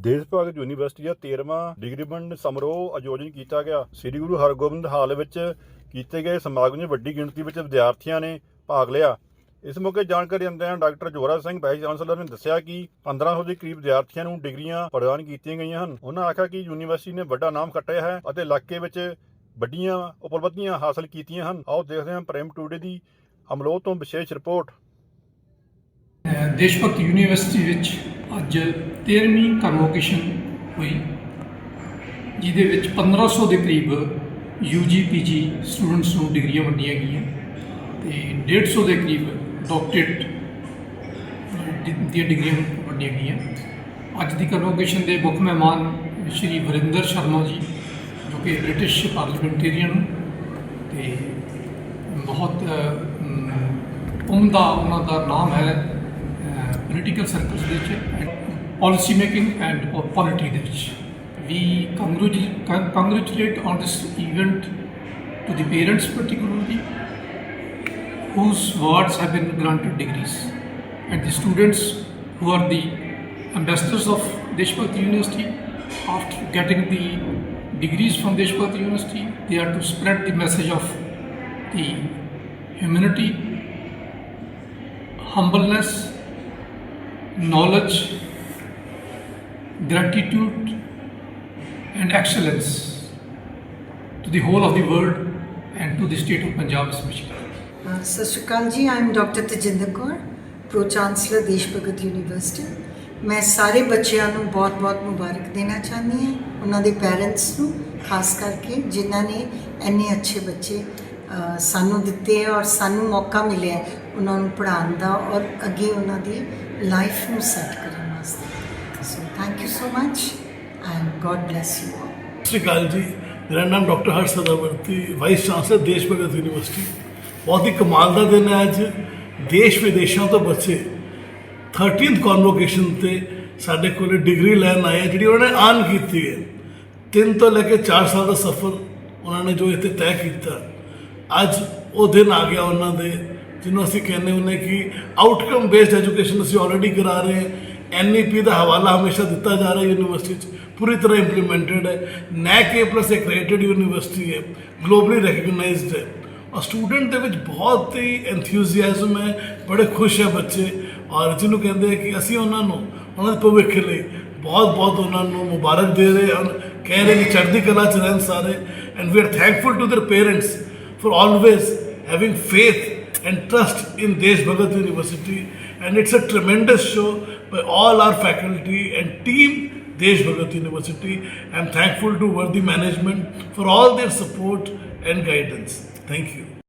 ਦੇਸ਼ ਭਗਤ ਯੂਨੀਵਰਸਿਟੀ ਦਾ 13ਵਾਂ ਡਿਗਰੀ ਵੰਡ ਸਮਾਰੋਹ ਆਯੋਜਨ ਕੀਤਾ ਗਿਆ। ਸ੍ਰੀ ਗੁਰੂ ਹਰਗੋਬਿੰਦ ਹਾਲ ਵਿੱਚ ਕੀਤੇ ਗਏ ਸਮਾਗਮ 'ਚ ਵੱਡੀ ਗਿਣਤੀ ਵਿੱਚ ਵਿਦਿਆਰਥੀਆਂ ਨੇ ਭਾਗ ਲਿਆ। ਇਸ ਮੌਕੇ ਜਾਣਕਾਰੀ ਦਿੰਦਿਆਂ doctor Jora Singh vice chancellor ਨੇ ਦੱਸਿਆ ਕਿ 1500 ਦੇ ਕਰੀਬ ਵਿਦਿਆਰਥੀਆਂ ਨੂੰ ਡਿਗਰੀਆਂ ਪ੍ਰਦਾਨ ਕੀਤੀਆਂ ਗਈਆਂ ਹਨ। ਉਹਨਾਂ ਆਖਿਆ ਕਿ ਯੂਨੀਵਰਸਿਟੀ ਨੇ ਵੱਡਾ ਨਾਮ ਖੱਟਿਆ ਹੈ ਅਤੇ ਇਲਾਕੇ ਵਿੱਚ ਵੱਡੀਆਂ ਉਪਲਬਧੀਆਂ ਹਾਸਲ ਕੀਤੀਆਂ ਹਨ। ਆਓ ਦੇਖਦੇ ਹਾਂ ਪ੍ਰੇਮ ਟੂਡੇ ਦੀ ਅਮਲੋਹ ਤੋਂ ਵਿਸ਼ੇਸ਼ ਰਿਪੋਰਟ। ਦੇਸ਼ ਭਗਤ ਯੂਨੀਵਰਸਿਟੀ ਵਿੱਚ ਅੱਜ 13ਵੀਂ ਕਨਵੋਕੇਸ਼ਨ ਹੋਈ ਜਿਹਦੇ ਵਿੱਚ 1500 ਦੇ ਕਰੀਬ ਯੂਜੀ ਪੀਜੀ ਸਟੂਡੈਂਟਸ ਨੂੰ ਡਿਗਰੀਆਂ ਵੰਡੀਆਂ ਗਈਆਂ ਤੇ 150 ਦੇ ਕਰੀਬ ਡਾਕਟਰੇਟ ਦੀਆਂ ਡਿਗਰੀਆਂ ਵੰਡੀਆਂ ਗਈਆਂ। ਅੱਜ ਦੀ ਕਨਵੋਕੇਸ਼ਨ ਦੇ ਮੁੱਖ ਮਹਿਮਾਨ ਸ਼੍ਰੀ ਵਰਿੰਦਰ ਸ਼ਰਮਾ ਜੀ ਜੋ ਕਿ ਬ੍ਰਿਟਿਸ਼ ਪਾਰਲੀਮੈਂਟੇਰੀਅਨ ਤੇ ਬਹੁਤ ਅ, ਮ, ਉਮਦਾ ਉਹਨਾਂ ਦਾ ਨਾਮ ਹੈ ਪੋਲੀਟੀਕਲ ਸਰਕਲਸ ਵਿੱਚ policy making and leadership. We congratulate on this event to the parents particularly, whose wards have been granted degrees, and the students who are the ambassadors of Deshpati University. After getting the degrees from Deshpati University, they are to spread the message of the humanity, humbleness, knowledge, gratitude and excellence to the whole of the world and to the state of Punjab especially. Uh, ਸਤਿ ਸ਼੍ਰੀ ਅਕਾਲ ਜੀ I am doctor Tajinder Kaur pro chancellor Desh Bhagat university ਮੈਂ ਸਾਰੇ ਬੱਚਿਆਂ ਨੂੰ ਬਹੁਤ-ਬਹੁਤ ਮੁਬਾਰਕ ਦੇਣਾ ਚਾਹੁੰਦੀ ਹਾਂ ਉਹਨਾਂ ਦੇ ਪੈਰੈਂਟਸ ਨੂੰ ਖਾਸ ਕਰਕੇ ਜਿਨ੍ਹਾਂ ਨੇ ਇੰਨੇ ਅੱਛੇ ਬੱਚੇ ਸਾਨੂੰ ਦਿੱਤੇ ਹੈ ਔਰ ਸਾਨੂੰ ਮੌਕਾ ਮਿਲਿਆ ਉਹਨਾਂ ਨੂੰ ਪੜ੍ਹਾਉਣ ਦਾ ਔਰ ਅੱਗੇ ਉਹਨਾਂ ਦੀ ਲਾਈਫ ਨੂੰ ਸੈੱਟ ਕਰਨ so thank you so much and god bless you ਸਤਿ ਸ਼੍ਰੀ ਅਕਾਲ ਜੀ। ਮੇਰਾ ਨਾਮ doctor Harsh Sadavarti vice chancellor Desh Bhagat university ਬਹੁਤ ਹੀ ਕਮਾਲ ਦਾ ਦਿਨ ਹੈ ਅੱਜ। ਦੇਸ਼ ਵਿਦੇਸ਼ਾਂ ਤੋਂ ਬੱਚੇ 13th ਕਨਵੋਕੇਸ਼ਨ ਤੇ ਸਾਡੇ ਕੋਲ ਡਿਗਰੀ ਲੈਣ ਆਏ ਆ, ਜਿਹੜੀ ਉਹਨਾਂ ਨੇ ਆਨ ਕੀਤੀ ਹੈ। ਤਿੰਨ ਤੋਂ ਲੈ ਕੇ 4 ਸਾਲ ਦਾ ਸਫ਼ਰ ਉਹਨਾਂ ਨੇ ਜੋ ਇੱਥੇ ਤੈਅ ਕੀਤਾ। ਅੱਜ ਉਹ ਦਿਨ ਆ ਗਿਆ ਉਹਨਾਂ ਦੇ, ਜਿਹਨੂੰ ਅਸੀਂ ਕਹਿੰਦੇ ਹੁੰਦੇ ਕਿ ਆਊਟਕਮ ਬੇਸਡ ਐਜੂਕੇਸ਼ਨ ਅਸੀਂ ਆਲਰੇਡੀ ਕਰਾ ਰਹੇ ਹਾਂ। ਐਨਈਪੀ ਦਾ ਹਵਾਲਾ ਹਮੇਸ਼ਾ ਦਿੱਤਾ ਜਾ ਰਿਹਾ ਯੂਨੀਵਰਸਿਟੀ 'ਚ ਪੂਰੀ ਤਰ੍ਹਾਂ ਇੰਪਲੀਮੈਂਟਡ ਹੈ NAAC A plus accredited university ਹੈ ਗਲੋਬਲੀ ਰੈਕਗਨਾਈਜ਼ਡ ਹੈ ਔਰ ਸਟੂਡੈਂਟ ਦੇ ਵਿੱਚ ਬਹੁਤ ਹੀ ਐਂਥੂਸੀਆਜ਼ਮ ਹੈ ਬੜੇ ਖੁਸ਼ ਹੈ ਬੱਚੇ ਔਰ ਜਿਹਨੂੰ ਕਹਿੰਦੇ ਆ ਕਿ ਅਸੀਂ ਉਹਨਾਂ ਨੂੰ ਉਹਨਾਂ ਦੇ ਭਵਿੱਖ ਲਈ ਬਹੁਤ ਬਹੁਤ ਉਹਨਾਂ ਨੂੰ ਮੁਬਾਰਕ ਦੇ ਰਹੇ ਹਾਂ ਕਹਿ ਰਹੇ ਕਿ ਚੜ੍ਹਦੀ ਕਲਾ ਚ ਰਹਿਣ ਸਾਰੇ and we are thankful to their parents for always having faith and trust in Desh Bhagat University. And it's a tremendous show by all our faculty and team Desh Bhagat University. I'm thankful to Worthy Management for all their support and guidance. Thank you.